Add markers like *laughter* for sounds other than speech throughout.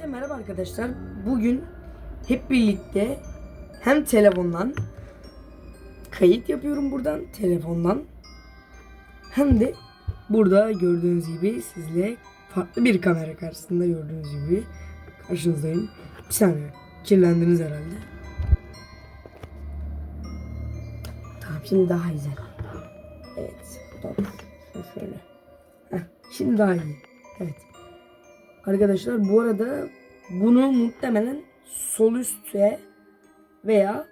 Hepinize merhaba arkadaşlar. Bugün hep birlikte hem telefondan kayıt yapıyorum buradan telefondan hem de burada gördüğünüz gibi sizle farklı bir kamera karşısında gördüğünüz gibi karşınızdayım. Bir saniye kirlendiniz herhalde. Tamam şimdi daha güzel. Evet. Tamam. Şöyle. Heh, şimdi daha iyi. Evet. Arkadaşlar bu arada bunu muhtemelen sol üste veya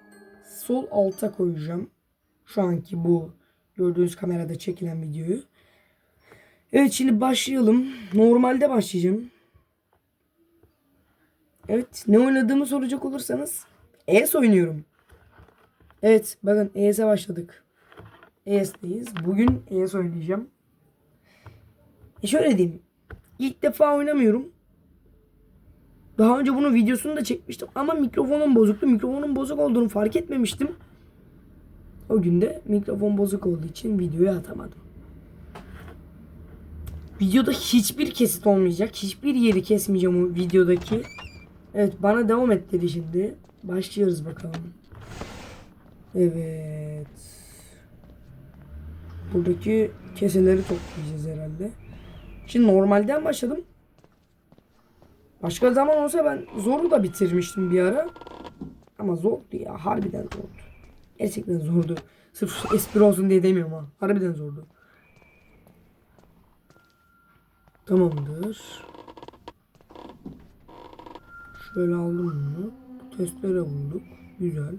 sol alta koyacağım. Şu anki bu gördüğünüz kamerada çekilen videoyu. Evet şimdi başlayalım. Normalde başlayacağım. Evet ne oynadığımı soracak olursanız ES oynuyorum. Evet bakın ES'e başladık. ES'teyiz. Bugün ES oynayacağım. E şöyle diyeyim. İlk defa oynamıyorum. Daha önce bunun videosunu da çekmiştim ama mikrofonum bozuktu. Mikrofonun bozuk olduğunu fark etmemiştim. O gün de mikrofon bozuk olduğu için videoyu atamadım. Videoda hiçbir kesit olmayacak. Hiçbir yeri kesmeyeceğim o videodaki. Evet bana devam et dedi şimdi. Başlıyoruz bakalım. Evet. Buradaki keseleri toplayacağız herhalde. Şimdi normalden başladım. Başka zaman olsa ben zoru da bitirmiştim bir ara. Ama zordu ya. Harbiden zordu. Gerçekten zordu. Sırf espri olsun diye demiyorum ha. Harbiden zordu. Tamamdır. Şöyle aldım bunu. Bu testlere bulduk. Güzel.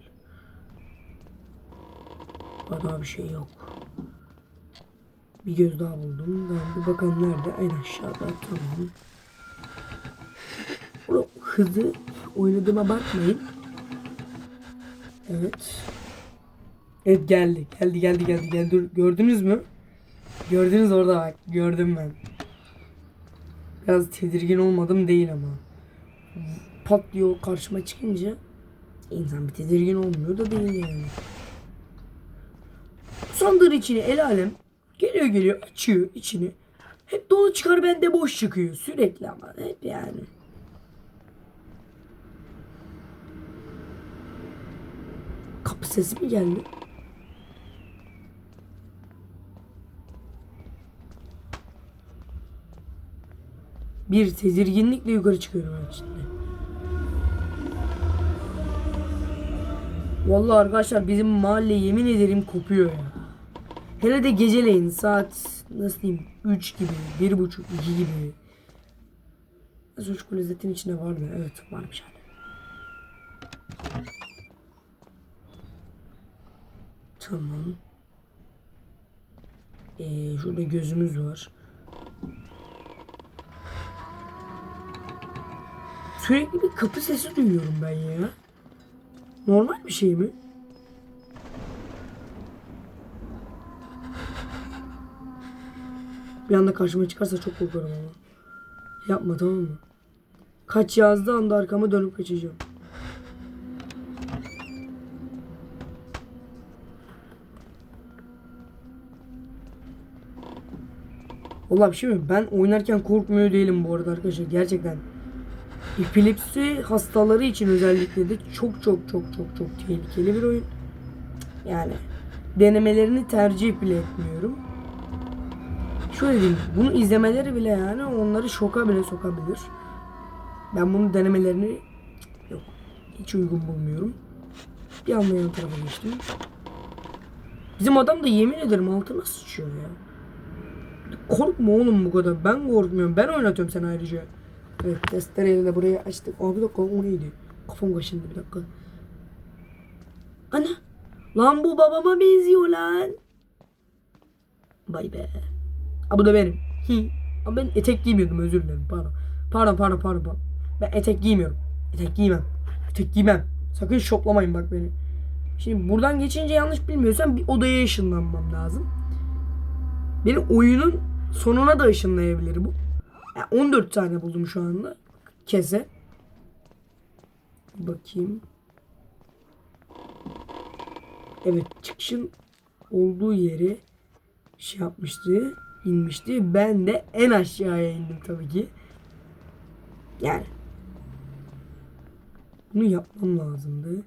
Daha bir şey yok. Bir göz daha buldum. Ben bir bakalım nerede? En aşağıda. Tamam. Bunu hızlı oynadığıma bakmayın. Evet. Evet geldi. Geldi geldi geldi geldi. Gördünüz mü? Gördünüz orada bak. Gördüm ben. Biraz tedirgin olmadım değil ama. Pat diye o karşıma çıkınca insan bir tedirgin olmuyor da değil yani. Sandığın içine el alem geliyor geliyor açıyor içini. Hep dolu çıkar bende boş çıkıyor sürekli ama hep yani. Kapı sesi mi geldi? Bir tedirginlikle yukarı çıkıyorum ben şimdi. Vallahi arkadaşlar bizim mahalle yemin ederim kopuyor ya. Hele de geceleyin saat nasıl diyeyim 3 gibi, 1.30, 2 gibi. Suç klozetin içinde var mı? Evet varmış hala. Tamam. Ee, şurada gözümüz var. Sürekli bir kapı sesi duyuyorum ben ya. Normal bir şey mi? Bir anda karşıma çıkarsa çok korkarım ama. Yapma tamam mı? Kaç yazdığı anda arkama dönüp kaçacağım. Vallahi bir şey mi? Ben oynarken korkmuyor değilim bu arada arkadaşlar. Gerçekten. Epilepsi hastaları için özellikle de çok çok çok çok çok tehlikeli bir oyun. Yani denemelerini tercih bile etmiyorum. Şöyle diyeyim, bunu izlemeleri bile yani onları şoka bile sokabilir. Ben bunun denemelerini yok hiç uygun bulmuyorum. Bir anda yan tarafa geçtim. Bizim adam da yemin ederim altına sıçıyor ya. Korkma oğlum bu kadar. Ben korkmuyorum. Ben oynatıyorum seni ayrıca. Evet testereyle de burayı açtık. Aa bir dakika o neydi? Kafam kaşındı bir dakika. Ana. Lan bu babama benziyor lan. Vay be. Aa bu da benim. Hi. Ama ben etek giymiyordum özür dilerim pardon. Pardon pardon pardon. pardon. Ben etek giymiyorum. Etek giymem. Etek giymem. Sakın şoplamayın bak beni. Şimdi buradan geçince yanlış bilmiyorsam bir odaya ışınlanmam lazım. Beni oyunun sonuna da ışınlayabilir bu. Yani 14 tane buldum şu anda. Kese. Bakayım. Evet çıkışın olduğu yeri şey yapmıştı. İnmişti. Ben de en aşağıya indim tabii ki. Yani Bunu yapmam lazımdı.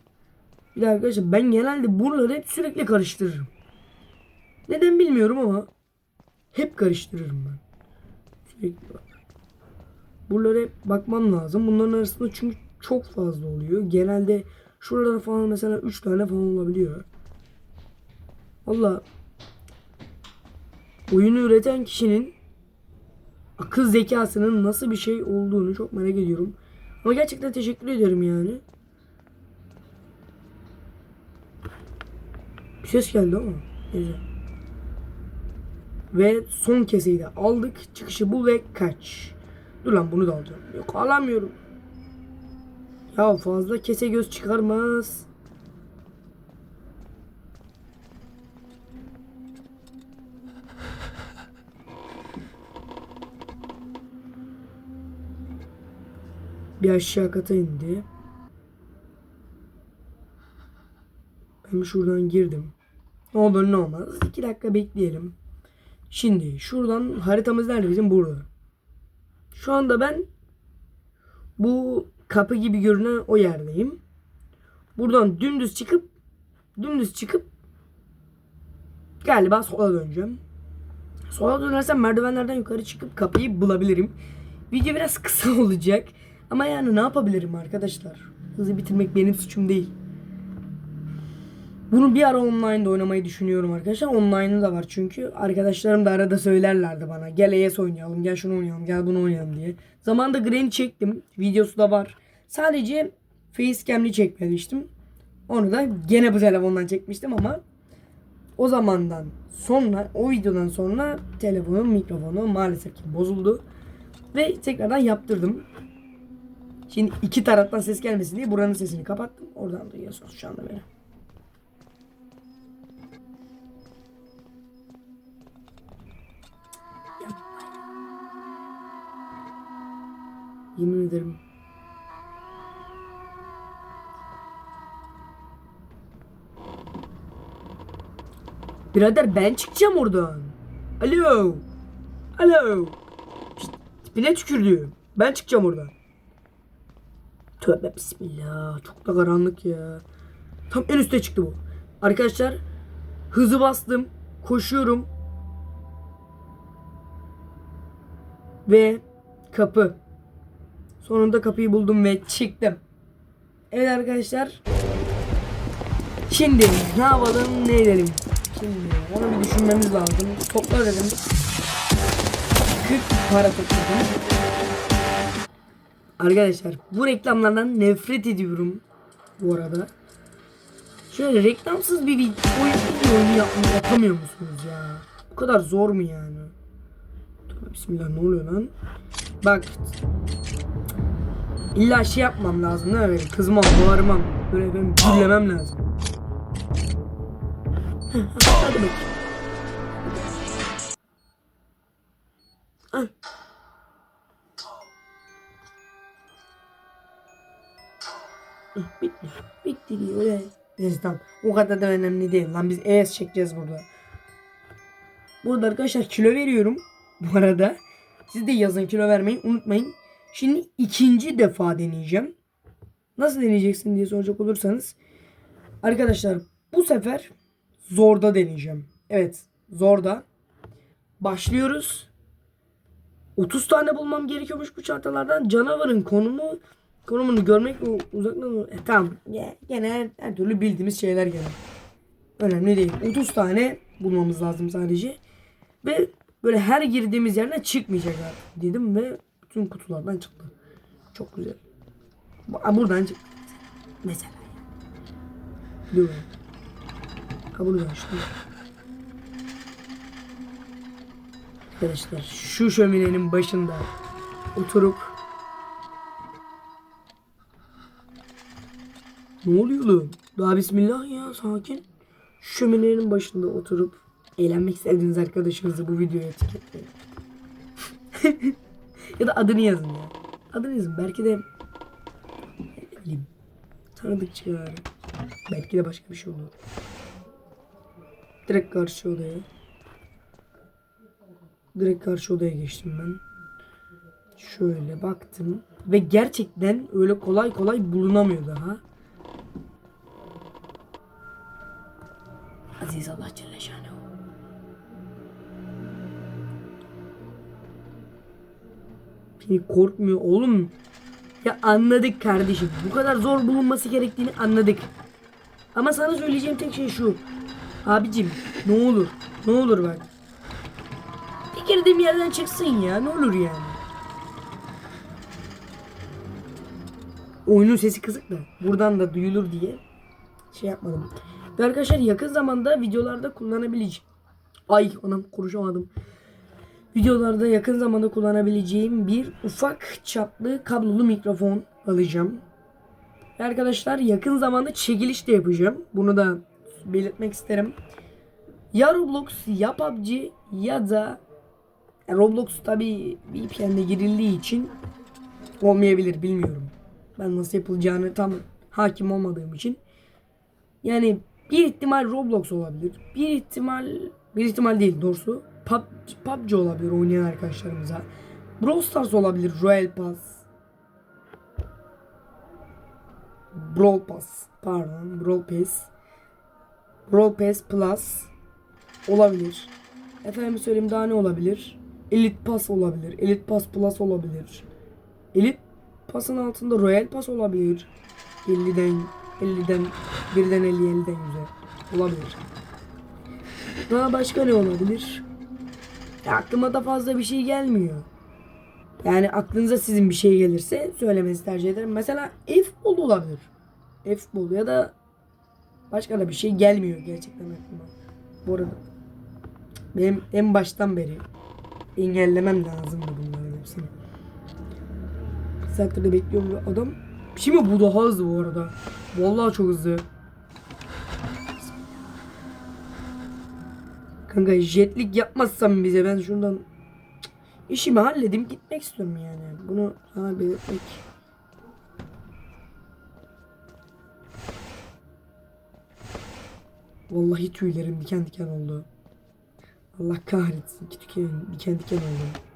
Bir de arkadaşlar ben genelde buraları hep sürekli karıştırırım. Neden bilmiyorum ama hep karıştırırım ben. Sürekli bak. Buralara bakmam lazım. Bunların arasında çünkü çok fazla oluyor. Genelde şuralara falan mesela 3 tane falan olabiliyor. Valla oyunu üreten kişinin akıl zekasının nasıl bir şey olduğunu çok merak ediyorum. Ama gerçekten teşekkür ederim yani. Bir ses geldi ama. Güzel. Ve son keseyi de aldık. Çıkışı bul ve kaç. Dur lan bunu da alacağım. Yok alamıyorum. Ya fazla kese göz çıkarmaz. Bir aşağı kata indi. Ben şuradan girdim. Ne olur ne olmaz. 2 dakika bekleyelim. Şimdi şuradan haritamız nerede bizim? Burada. Şu anda ben bu kapı gibi görünen o yerdeyim. Buradan dümdüz çıkıp dümdüz çıkıp galiba sola döneceğim. Sola dönersem merdivenlerden yukarı çıkıp kapıyı bulabilirim. Video biraz kısa *laughs* olacak. Ama yani ne yapabilirim arkadaşlar? Hızlı bitirmek benim suçum değil. Bunu bir ara online'da oynamayı düşünüyorum arkadaşlar. Online'ı da var çünkü. Arkadaşlarım da arada söylerlerdi bana. Gel ES oynayalım, gel şunu oynayalım, gel bunu oynayalım diye. Zamanında Granny çektim. Videosu da var. Sadece facecam'li çekmemiştim. Onu da gene bu telefondan çekmiştim ama o zamandan sonra, o videodan sonra telefonun mikrofonu maalesef ki bozuldu. Ve tekrardan yaptırdım. Şimdi iki taraftan ses gelmesin diye buranın sesini kapattım. Oradan duyuyorsunuz şu anda beni. Yemin ederim. Birader ben çıkacağım oradan. Alo. Alo. Tipine tükürdü. Ben çıkacağım oradan. Tövbe bismillah. Çok da karanlık ya. Tam en üste çıktı bu. Arkadaşlar hızı bastım. Koşuyorum. Ve kapı. Sonunda kapıyı buldum ve çıktım. Evet arkadaşlar. Şimdi ne yapalım ne edelim. Şimdi onu bir düşünmemiz lazım. Topla dedim. 40 para topladım. Arkadaşlar bu reklamlardan nefret ediyorum bu arada. Şöyle reklamsız bir oyun videoyu yapmayı yapamıyor musunuz ya? Bu kadar zor mu yani? Bismillah ne oluyor lan? Bak İlla şey yapmam lazım değil mi? Böyle kızmam, bağırmam. Böyle ben güllemem lazım. Hadi bakayım. Bitti. Bitti diyor ya. Neyse tamam. O kadar da önemli değil. Lan biz ES çekeceğiz burada. Burada arkadaşlar kilo veriyorum. Bu arada. Siz de yazın kilo vermeyi unutmayın. Şimdi ikinci defa deneyeceğim. Nasıl deneyeceksin diye soracak olursanız. Arkadaşlar bu sefer zorda deneyeceğim. Evet zorda. Başlıyoruz. 30 tane bulmam gerekiyormuş bu çantalardan. Canavarın konumu konumunu görmek ve uzaktan e, tamam gene her, türlü bildiğimiz şeyler gene. Önemli değil. 30 tane bulmamız lazım sadece. Ve böyle her girdiğimiz yerden çıkmayacak dedim ve bütün kutulardan çıktı. Çok güzel. Bu- Buradan çıktı. Mesela. Dur. Ha bunu açtım. Arkadaşlar şu şöminenin başında oturup Ne oluyor lan? Daha bismillah ya sakin. Şöminenin başında oturup eğlenmek istediğiniz arkadaşınızı bu videoya etiketleyin. *laughs* ya da adını yazın ya. Adını yazın. Belki de bileyim tanıdık çıkar. Belki de başka bir şey olur. Direkt karşı odaya. Direkt karşı odaya geçtim ben. Şöyle baktım ve gerçekten öyle kolay kolay bulunamıyor daha. Aziz Allah Celle Şanuhu. Beni korkmuyor oğlum. Ya anladık kardeşim. Bu kadar zor bulunması gerektiğini anladık. Ama sana söyleyeceğim tek şey şu. Abicim ne olur. Ne olur bak. Bir girdiğim yerden çıksın ya. Ne olur yani. Oyunun sesi kısık da. Buradan da duyulur diye şey yapmadım. Ve arkadaşlar yakın zamanda videolarda kullanabileceğim. Ay anam konuşamadım. Videolarda yakın zamanda kullanabileceğim bir ufak çaplı kablolu mikrofon alacağım. Ve arkadaşlar yakın zamanda çekiliş de yapacağım. Bunu da belirtmek isterim. Ya Roblox ya PUBG ya da Roblox tabi VPN'de girildiği için olmayabilir bilmiyorum. Ben nasıl yapılacağını tam hakim olmadığım için. Yani bir ihtimal Roblox olabilir. Bir ihtimal bir ihtimal değil doğrusu. PUBG, PUBG olabilir oynayan arkadaşlarımıza. Brawl Stars olabilir. Royal Pass. Brawl Pass. Pardon. Brawl Pass. Brawl Pass Plus olabilir. Efendim söyleyeyim daha ne olabilir? Elite Pass olabilir. Elite Pass Plus olabilir. Elite Pass'ın altında Royal Pass olabilir. 50'den 50'den birden 50 50'den 100'e olabilir. Daha başka ne olabilir? Ya aklıma da fazla bir şey gelmiyor. Yani aklınıza sizin bir şey gelirse söylemenizi tercih ederim. Mesela F-Ball olabilir. F-Ball ya da başka da bir şey gelmiyor gerçekten aklıma. Bu arada benim en baştan beri engellemem lazımdı bunların hepsini. De bekliyorum adam Şimdi bu daha hızlı bu arada. Vallahi çok hızlı. Kanka jetlik yapmazsam bize ben şuradan Cık, işimi halledim gitmek istiyorum yani. Bunu sana belirtmek. Vallahi tüylerim diken diken oldu. Allah kahretsin ki diken diken oldu.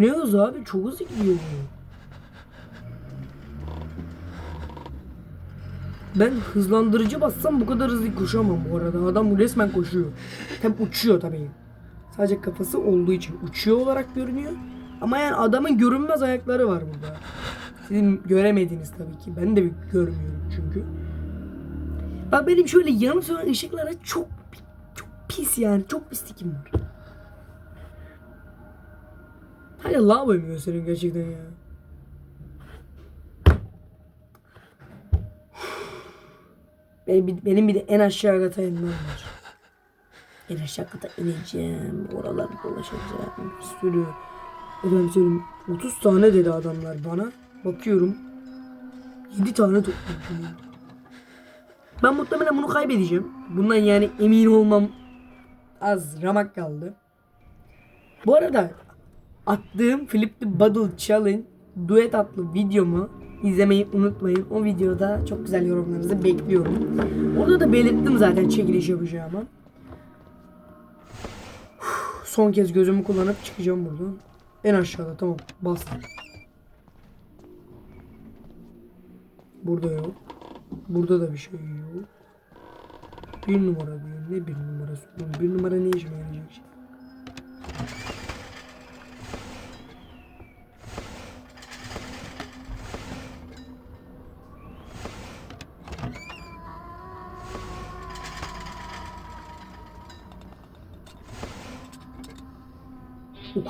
Ne hız abi? Çok hızlı gidiyor. Ben hızlandırıcı bassam bu kadar hızlı koşamam bu arada. Adam resmen koşuyor. Hem uçuyor tabii. Sadece kafası olduğu için uçuyor olarak görünüyor. Ama yani adamın görünmez ayakları var burada. Sizin göremediğiniz tabii ki. Ben de bir görmüyorum çünkü. Bak benim şöyle yanıp sönen ışıklara çok çok pis yani. Çok pislikim var. Hala lavaboyu mu gösteriyorsun gerçekten ya? Benim, bir- benim bir de en aşağı kata inmem var. En aşağı kata ineceğim. Oraları dolaşacağım. Bir sürü. Efendim söyleyeyim. 30 tane dedi adamlar bana. Bakıyorum. 7 tane topladım. Ben muhtemelen bunu kaybedeceğim. Bundan yani emin olmam az ramak kaldı. Bu arada attığım Flip the Bottle Challenge duet adlı videomu izlemeyi unutmayın. O videoda çok güzel yorumlarınızı bekliyorum. Orada da belirttim zaten çekiliş yapacağımı. Son kez gözümü kullanıp çıkacağım buradan. En aşağıda tamam bastım. Burada yok. Burada da bir şey yok. Bir numara diyor. Ne bir numarası? Bir numara ne işime yarayacak şey?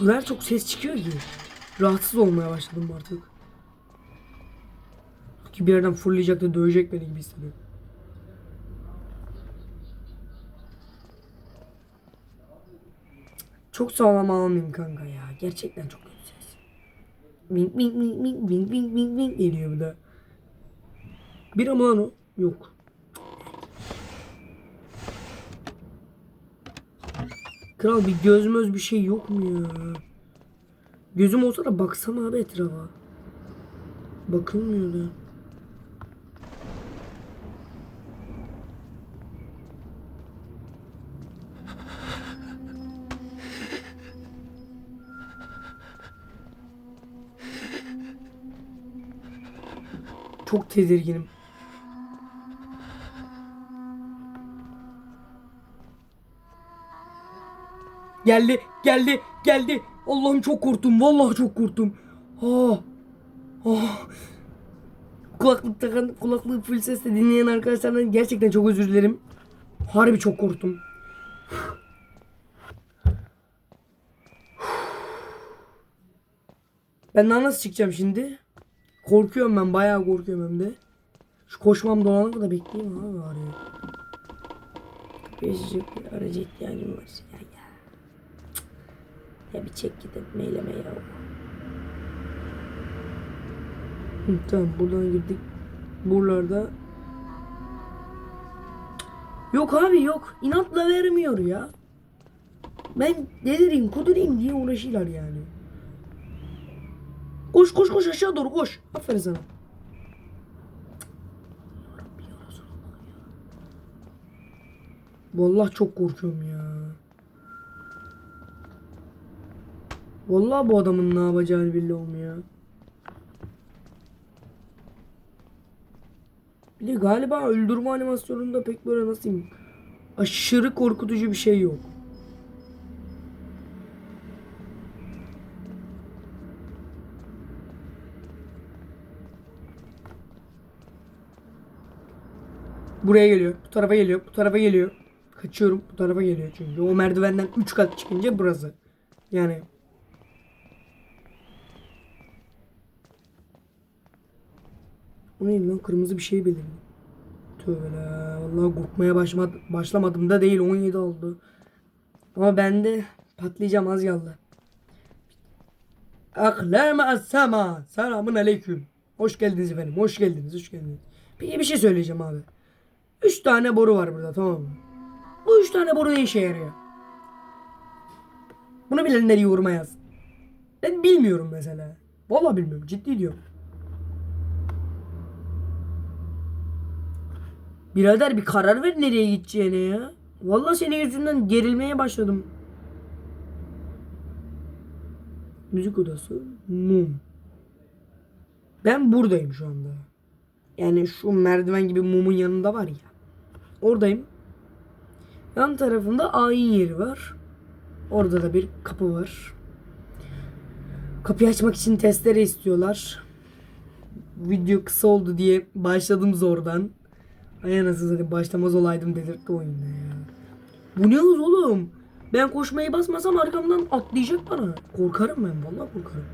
Kadar çok ses çıkıyor ki. Rahatsız olmaya başladım artık. Ki bir yerden fırlayacak da dövecek beni gibi hissediyorum. Çok sağlam almayayım kanka ya. Gerçekten çok kötü ses. Wing wing wing wing wing wing wing geliyor bir de. Bir ama. Yok. Kral bir gözmöz bir şey yok mu ya? Gözüm olsa da baksam abi etrafa. Bakılmıyor da. Çok tedirginim. Geldi, geldi, geldi. Allah'ım çok korktum. Vallahi çok korktum. Ah. Ah. Kulaklık takan, kulaklığı full sesle dinleyen arkadaşlardan gerçekten çok özür dilerim. Harbi çok korktum. Ben daha nasıl çıkacağım şimdi? Korkuyorum ben. Bayağı korkuyorum hem de. Şu koşmam dolana kadar bekleyeyim abi ya. Beşicik bir araca ihtiyacım var. Ya ya. Cık. Ya bir çek gidip meyleme ya. Hı, tamam buradan girdik. Buralarda. Yok abi yok. İnatla vermiyor ya. Ben delireyim kudurayım diye uğraşıyorlar yani. Koş koş koş aşağı doğru koş. Aferin sana. Vallahi çok korkuyorum ya. Vallahi bu adamın ne yapacağını belli olmuyor. Bir de galiba öldürme animasyonunda pek böyle nasıl aşırı korkutucu bir şey yok. Buraya geliyor. Bu tarafa geliyor. Bu tarafa geliyor. Kaçıyorum. Bu tarafa geliyor çünkü. O merdivenden 3 kat çıkınca burası. Yani. O neydi lan? Kırmızı bir şey belirdi. Tövbe la. Vallahi korkmaya başlamadım, da değil. 17 oldu. Ama ben de patlayacağım az kaldı. Aklama as-sama. Selamun aleyküm. Hoş geldiniz efendim. Hoş geldiniz. Hoş geldiniz. Peki bir şey söyleyeceğim abi. Üç tane boru var burada tamam mı? Bu üç tane boru ne işe yarıyor? Bunu bilenler yoruma yaz. Ben bilmiyorum mesela. Vallahi bilmiyorum. Ciddi diyorum. Birader bir karar ver nereye gideceğine ya. Vallahi senin yüzünden gerilmeye başladım. Müzik odası. Mum. Ben buradayım şu anda. Yani şu merdiven gibi mumun yanında var ya. Oradayım. Yan tarafında ayin yeri var. Orada da bir kapı var. Kapıyı açmak için testere istiyorlar. Video kısa oldu diye başladım zordan. Ay anasını satayım başlamaz olaydım dedirtti oyunda ya. Bu ne hız oğlum? Ben koşmayı basmasam arkamdan atlayacak bana. Korkarım ben vallahi korkarım.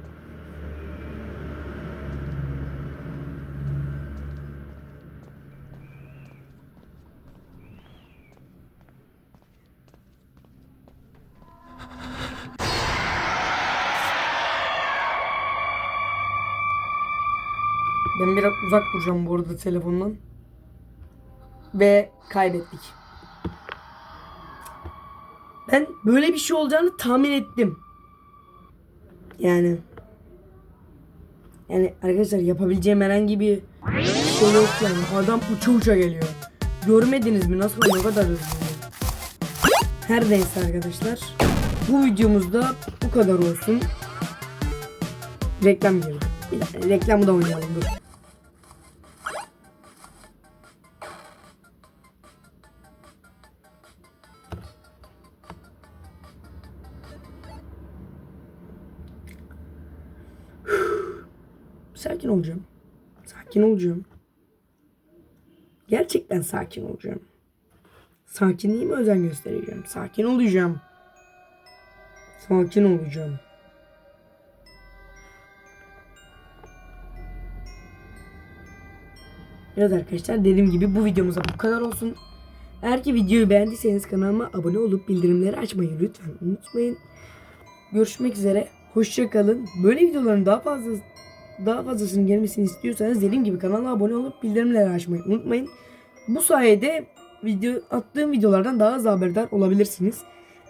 Ben biraz uzak duracağım bu arada telefondan. Ve kaybettik. Ben böyle bir şey olacağını tahmin ettim. Yani yani arkadaşlar yapabileceğim herhangi bir şey yok yani. Adam uça uça geliyor. Görmediniz mi nasıl ne kadar hızlı. Her neyse arkadaşlar. Bu videomuzda bu kadar olsun. Reklam girdi. Reklamı da oynayalım dur. Olacağım. Sakin olacağım. Gerçekten sakin olacağım. Sakinliğime özen göstereceğim. Sakin olacağım. Sakin olacağım. Evet arkadaşlar dediğim gibi bu videomuza bu kadar olsun. Eğer ki videoyu beğendiyseniz kanalıma abone olup bildirimleri açmayı lütfen unutmayın. Görüşmek üzere. Hoşça kalın. Böyle videoların daha fazla daha fazlasının gelmesini istiyorsanız dediğim gibi kanala abone olup bildirimleri açmayı unutmayın. Bu sayede video attığım videolardan daha hızlı haberdar olabilirsiniz.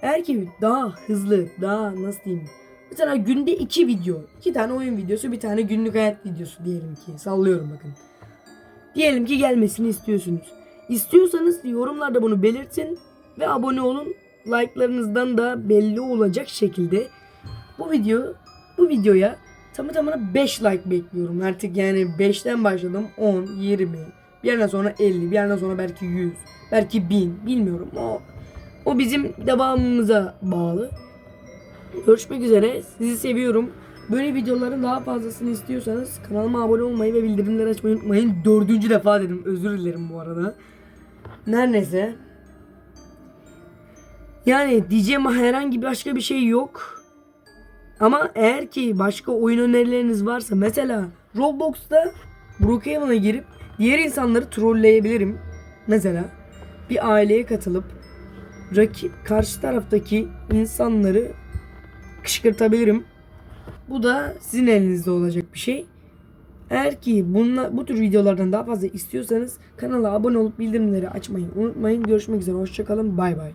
Eğer ki daha hızlı, daha nasıl diyeyim, Mesela günde iki video. iki tane oyun videosu, bir tane günlük hayat videosu diyelim ki. Sallıyorum bakın. Diyelim ki gelmesini istiyorsunuz. İstiyorsanız yorumlarda bunu belirtin ve abone olun. Like'larınızdan da belli olacak şekilde bu video bu videoya tamı tamına 5 like bekliyorum. Artık yani 5'ten başladım 10, 20, bir yerden sonra 50, bir yerden sonra belki 100, belki 1000 bilmiyorum. O o bizim devamımıza bağlı. Görüşmek üzere. Sizi seviyorum. Böyle videoların daha fazlasını istiyorsanız kanalıma abone olmayı ve bildirimleri açmayı unutmayın. Dördüncü defa dedim. Özür dilerim bu arada. Her neyse. Yani diyeceğim herhangi başka bir şey yok. Ama eğer ki başka oyun önerileriniz varsa mesela Roblox'ta Brookhaven'a girip diğer insanları trolleyebilirim. Mesela bir aileye katılıp rakip karşı taraftaki insanları kışkırtabilirim. Bu da sizin elinizde olacak bir şey. Eğer ki bunla, bu tür videolardan daha fazla istiyorsanız kanala abone olup bildirimleri açmayı unutmayın. Görüşmek üzere. Hoşçakalın. Bay bay.